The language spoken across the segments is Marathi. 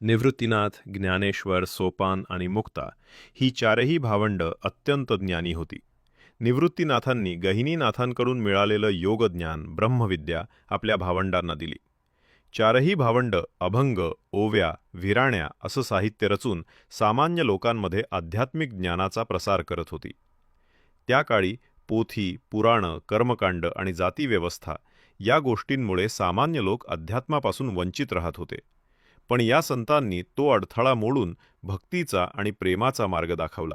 निवृत्तीनाथ ज्ञानेश्वर सोपान आणि मुक्ता ही चारही भावंड अत्यंत ज्ञानी होती. निवृत्तीनाथांनी गहिनीनाथांकडून मिळालेलं योगज्ञान ब्रह्मविद्या आपल्या भावंडांना दिली. चारही भावंड अभंग ओव्या विराण्या असं साहित्य रचून सामान्य लोकांमध्ये आध्यात्मिक ज्ञानाचा प्रसार करत होती. त्या काळी पोथी पुराणं कर्मकांड आणि जातीव्यवस्था या गोष्टींमुळे सामान्य लोक अध्यात्मापासून वंचित राहत होते. पण या संतांनी तो अडथळा मोडून भक्तीचा आणि प्रेमाचा मार्ग दाखवला.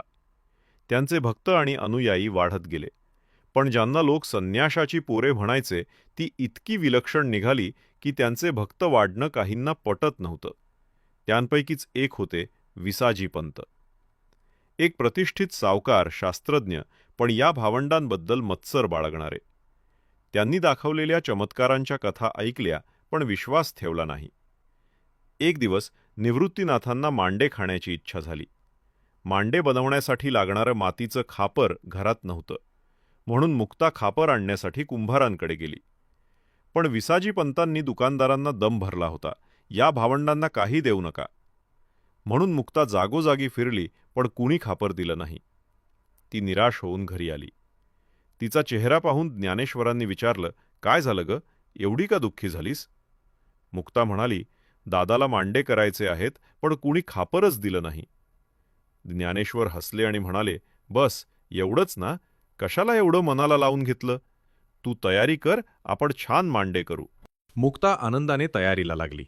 त्यांचे भक्त आणि अनुयायी वाढत गेले. पण ज्यांना लोक संन्याशाची पोरे म्हणायचे ती इतकी विलक्षण निघाली की त्यांचे भक्त वाढणं काहींना पटत नव्हतं. त्यांपैकीच एक होते विसाजी पंत एक प्रतिष्ठित सावकार शास्त्रज्ञ पण या भावंडांबद्दल मत्सर बाळगणारे. त्यांनी दाखवलेल्या चमत्कारांच्या कथा ऐकल्या पण विश्वास ठेवला नाही. एक दिवस निवृत्तीनाथांना मांडे खाण्याची इच्छा झाली. मांडे बनवण्यासाठी लागणारं मातीचं खापर घरात नव्हतं. म्हणून मुक्ता खापर आणण्यासाठी कुंभारांकडे गेली. पण विसाजी पंतांनी दुकानदारांना दम भरला होता. या भावंडांना काही देऊ नका. म्हणून मुक्ता जागोजागी फिरली पण कुणी खापर दिलं नाही. ती निराश होऊन घरी आली. तिचा चेहरा पाहून ज्ञानेश्वरांनी विचारलं काय झालं ग? एवढी का दुःखी झालीस? मुक्ता म्हणाली दादाला मांडे करायचे आहेत पण कुणी खापरच दिलं नाही. ज्ञानेश्वर हसले आणि म्हणाले बस एवढंच ना? कशाला एवढं मनाला लावून घेतलं? तू तयारी कर आपण छान मांडे करू. मुक्ता आनंदाने तयारीला लागली.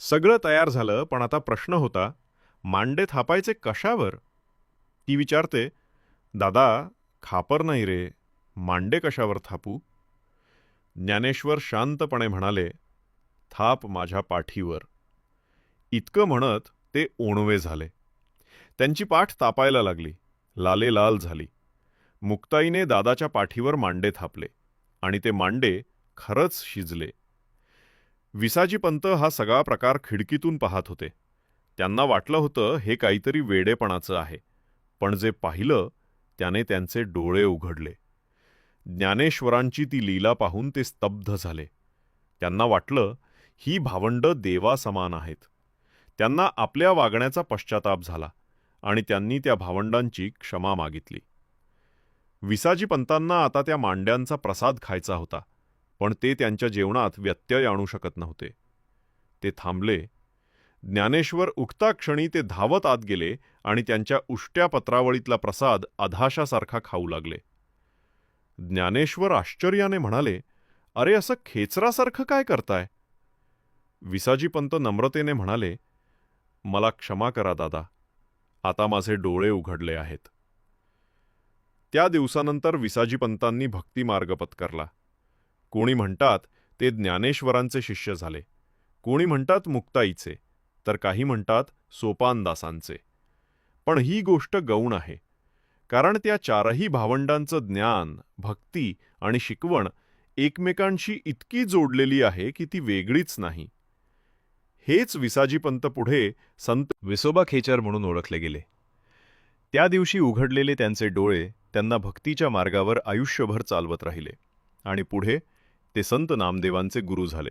सगळं तयार झालं पण आता प्रश्न होता मांडे थापायचे कशावर? ती विचारते दादा खापर नाही रे मांडे कशावर थापू? ज्ञानेश्वर शांतपणे म्हणाले थाप माझ्या पाठीवर. इतकं म्हणत ते ओणवे झाले. त्यांची पाठ तापायला लागली. लाले लाल झाली. मुक्ताईने दादाच्या पाठीवर मांडे थापले आणि ते मांडे खरंच शिजले. विसाजी पंत हा सगळा प्रकार खिडकीतून पाहत होते. त्यांना वाटलं होतं हे काहीतरी वेडेपणाचं आहे. पण जे पाहिलं त्याने त्यांचे डोळे उघडले. ज्ञानेश्वरांची ती लीला पाहून ते स्तब्ध झाले. त्यांना वाटलं ही भावंड देवासमान आहेत. त्यांना आपल्या वागण्याचा पश्चाताप झाला आणि त्यांनी त्या भावंडांची क्षमा मागितली. विसाजी पंतांना आता त्या मांड्यांचा प्रसाद खायचा होता पण ते त्यांच्या जेवणात व्यत्यय आणू शकत नव्हते. ते थांबले. ज्ञानेश्वर उगता क्षणी ते धावत आत गेले आणि त्यांच्या उष्ट्या पत्रावळीतला प्रसाद अधाशासारखा खाऊ लागले. ज्ञानेश्वर आश्चर्याने म्हणाले अरे असं खेचरासारखं काय करताय? विसाजी पंत नम्रतेने म्हणाले मला क्षमा करा दादा आता माझे डोळे उघडले आहेत. त्या दिवसानंतर विसाजीपंतांनी भक्तिमार्ग पत्करला. कोणी म्हणतात ते ज्ञानेश्वरांचे शिष्य झाले. कोणी म्हणतात मुक्ताईचे. तर काही म्हणतात सोपानदासांचे. पण ही गोष्ट गौण आहे. कारण त्या चारही भावंडांचं ज्ञान भक्ती आणि शिकवण एकमेकांशी इतकी जोडलेली आहे की ती वेगळीच नाही. हेच विसाजीपंत पुढे संत विसोबा खेचर म्हणून ओळखले गेले. त्या दिवशी उघडलेले त्यांचे डोळे त्यांना भक्तीच्या मार्गावर आयुष्यभर चालवत राहिले आणि पुढे ते संत नामदेवांचे गुरु झाले.